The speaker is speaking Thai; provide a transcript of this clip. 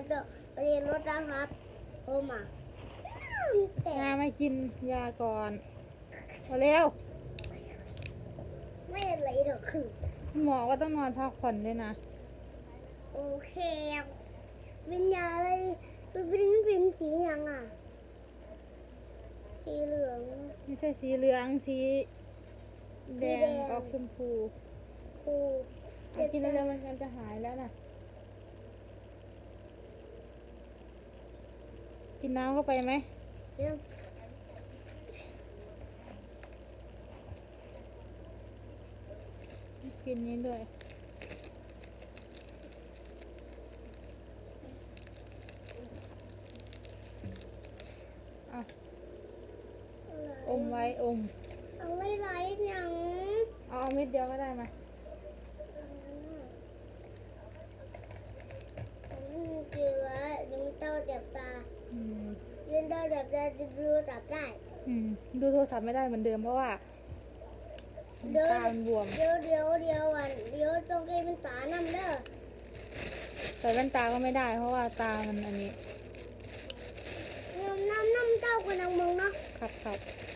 แล้วก็ไปเรียนรถนะครับโอมาแต่ยาไม่กินยาก่อนมาเร็วไม่อะไรหรอกคือหมอก็ต้องนอนพักผ่อนด้วยนะ โอเควิญญาณอะไรเป็นเป็นเป็นสียังอะ สีเหลือง ไม่ใช่สีเหลืองสีแดสีแดงงออกชมพูครูเอากินแล้วมันมันจะหายแล้วนะ กินน้ำเข้าไปไหมเรื่องกินนี้ด้วยเอาอะไรอมไว้อมอะไรไรยังเอาเอาเม็ดเดียวก็ได้มา มันคือว่าดึงเต้าจับตา อืม ยืนเต้าจับตาจะดูจับได้อืมดูโทรศัพท์ไม่ได้เหมือนเดิมเพราะว่าเดี๋ยวตามันบวม เดี๋ยวเดี๋ยวเดี๋ยววันเดี๋ยวต้องให้เป็นตานำเด้อใส่แว่นตาก็ไม่ได้ เพราะว่าตามันอันนี้น้ำน้ำน้ำเต้ากับนางมึงเนาะขับขับน